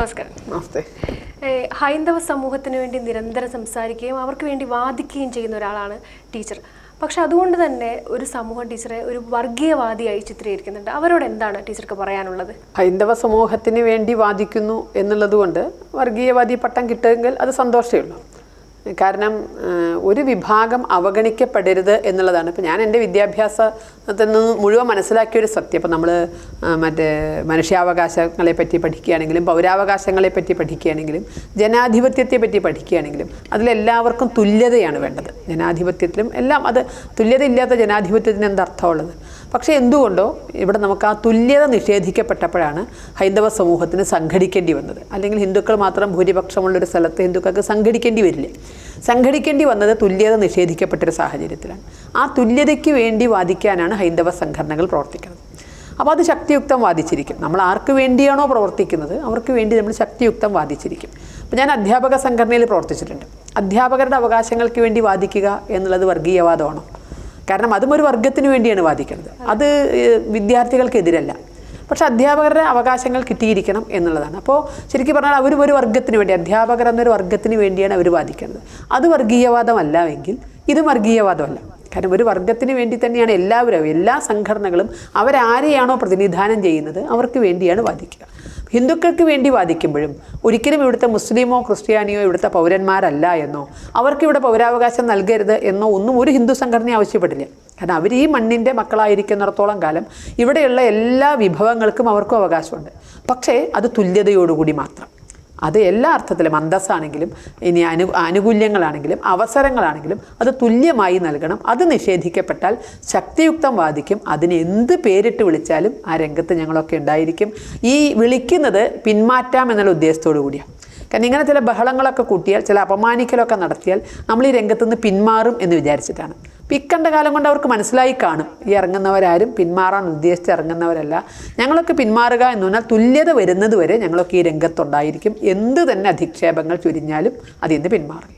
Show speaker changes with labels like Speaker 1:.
Speaker 1: നമസ്കാരം.
Speaker 2: നമസ്തേ.
Speaker 1: ഹൈന്ദവ സമൂഹത്തിന് വേണ്ടി നിരന്തരം സംസാരിക്കുകയും അവർക്ക് വേണ്ടി വാദിക്കുകയും ചെയ്യുന്ന ഒരാളാണ് ടീച്ചർ. പക്ഷെ അതുകൊണ്ട് തന്നെ ഒരു സമൂഹം ടീച്ചറെ ഒരു വർഗീയവാദിയായി ചിത്രീകരിക്കുന്നുണ്ട്. അവരോട് എന്താണ് ടീച്ചർക്ക് പറയാനുള്ളത്?
Speaker 2: ഹൈന്ദവ സമൂഹത്തിന് വേണ്ടി വാദിക്കുന്നു എന്നുള്ളത് കൊണ്ട് വർഗീയവാദി പട്ടം കിട്ടുമെങ്കിൽ അത് സന്തോഷമേ ഉള്ളൂ. കാരണം ഒരു വിഭാഗം അവഗണിക്കപ്പെടരുത് എന്നുള്ളതാണ്. ഇപ്പം ഞാൻ എന്റെ വിദ്യാഭ്യാസത്തിൽ നിന്ന് മുഴുവൻ മനസ്സിലാക്കിയൊരു സത്യം. ഇപ്പം നമ്മൾ മറ്റേ മനുഷ്യാവകാശങ്ങളെ പറ്റി പഠിക്കുകയാണെങ്കിലും പൗരാവകാശങ്ങളെ പറ്റി പഠിക്കുകയാണെങ്കിലും ജനാധിപത്യത്തെ പറ്റി പഠിക്കുകയാണെങ്കിലും അതിലെല്ലാവർക്കും തുല്യതയാണ് വേണ്ടത്. ജനാധിപത്യത്തിലും എല്ലാം അത് തുല്യത ഇല്ലാത്ത ജനാധിപത്യത്തിന് എന്തർത്ഥമുള്ളത് പക്ഷേ എന്തുകൊണ്ടോ ഇവിടെ നമുക്ക് ആ തുല്യത നിഷേധിക്കപ്പെട്ടപ്പോഴാണ് ഹൈന്ദവ സമൂഹത്തിന് സംഘടിക്കേണ്ടി വന്നത്. അല്ലെങ്കിൽ ഹിന്ദുക്കൾ മാത്രം ഭൂരിപക്ഷമുള്ളൊരു സ്ഥലത്ത് ഹിന്ദുക്കൾക്ക് സംഘടിക്കേണ്ടി വരില്ല. സംഘടിക്കേണ്ടി വന്നത് തുല്യത നിഷേധിക്കപ്പെട്ടൊരു സാഹചര്യത്തിലാണ്. ആ തുല്യതയ്ക്ക് വേണ്ടി വാദിക്കാനാണ് ഹൈന്ദവ സംഘടനകൾ പ്രവർത്തിക്കുന്നത്. അപ്പോൾ അത് ശക്തിയുക്തം വാദിച്ചിരിക്കും. നമ്മൾ ആർക്ക് വേണ്ടിയാണോ പ്രവർത്തിക്കുന്നത് അവർക്ക് വേണ്ടി നമ്മൾ ശക്തിയുക്തം വാദിച്ചിരിക്കും. അപ്പോൾ ഞാൻ അധ്യാപക സംഘടനയിൽ പ്രവർത്തിച്ചിട്ടുണ്ട്. അധ്യാപകരുടെ അവകാശങ്ങൾക്ക് വേണ്ടി വാദിക്കുക എന്നുള്ളത് വർഗീയവാദമാണോ? കാരണം അതും ഒരു വർഗത്തിന് വേണ്ടിയാണ് വാദിക്കുന്നത്. അത് വിദ്യാർത്ഥികൾക്കെതിരല്ല. പക്ഷെ അധ്യാപകരുടെ അവകാശങ്ങൾ കിട്ടിയിരിക്കണം എന്നുള്ളതാണ്. അപ്പോൾ ശരിക്കും പറഞ്ഞാൽ അവർ ഒരു വർഗത്തിന് വേണ്ടി അധ്യാപകർ എന്നൊരു വർഗത്തിന് വേണ്ടിയാണ് അവർ വാദിക്കുന്നത്. അത് വർഗീയവാദമല്ല എങ്കിൽ ഇത് വർഗീയവാദമല്ല. കാരണം ഒരു വർഗത്തിന് വേണ്ടി തന്നെയാണ് എല്ലാവരും എല്ലാ സംഘടനകളും അവരാരെയാണോ പ്രതിനിധാനം ചെയ്യുന്നത് അവർക്ക് വേണ്ടിയാണ് വാദിക്കുക. ഹിന്ദുക്കൾക്ക് വേണ്ടി വാദിക്കുമ്പോഴും ഒരിക്കലും ഇവിടുത്തെ മുസ്ലിമോ ക്രിസ്ത്യാനിയോ ഇവിടുത്തെ പൗരന്മാരല്ല എന്നോ അവർക്ക് ഇവിടെ പൗരാവകാശം നൽകരുത് എന്നോ ഒന്നും ഒരു ഹിന്ദു സംഘടന ആവശ്യപ്പെട്ടില്ല കാരണം അവർ ഈ മണ്ണിന്റെ മക്കളായിരിക്കുന്നിടത്തോളം കാലം ഇവിടെയുള്ള എല്ലാ വിഭവങ്ങൾക്കും അവർക്കും അവകാശമുണ്ട്. പക്ഷേ അത് തുല്യതയോടുകൂടി മാത്രം. അത് എല്ലാ അർത്ഥത്തിലും അന്തസ്സാണെങ്കിലും ഇനി അനു ആനുകൂല്യങ്ങളാണെങ്കിലും അവസരങ്ങളാണെങ്കിലും അത് തുല്യമായി നൽകണം. അത് നിഷേധിക്കപ്പെട്ടാൽ ശക്തിയുക്തം വാദിക്കും. അതിന് എന്ത് പേരിട്ട് വിളിച്ചാലും ആ രംഗത്ത് ഞങ്ങളൊക്കെ ഉണ്ടായിരിക്കും. ഈ വിളിക്കുന്നത് പിന്മാറ്റാം എന്നുള്ള ഉദ്ദേശത്തോടു കൂടിയാണ് കാരണം ഇങ്ങനെ ചില ബഹളങ്ങളൊക്കെ കൂട്ടിയാൽ ചില അപമാനിക്കലൊക്കെ നടത്തിയാൽ നമ്മൾ ഈ രംഗത്തുനിന്ന് പിന്മാറും എന്ന് വിചാരിച്ചിട്ടാണ്. പിക്കണ്ട കാലം കൊണ്ട് അവർക്ക് മനസ്സിലായി കാണും. ഈ ഇറങ്ങുന്നവരാരും പിന്മാറാൻ ഉദ്ദേശിച്ച് ഇറങ്ങുന്നവരല്ല. ഞങ്ങളൊക്കെ പിന്മാറുക എന്ന് പറഞ്ഞാൽ തുല്യത വരുന്നത് വരെ ഞങ്ങളൊക്കെ ഈ രംഗത്തുണ്ടായിരിക്കും. എന്ത് തന്നെ അധിക്ഷേപങ്ങൾ ചുരിഞ്ഞാലും അതിൽ നിന്ന് പിന്മാറില്ല.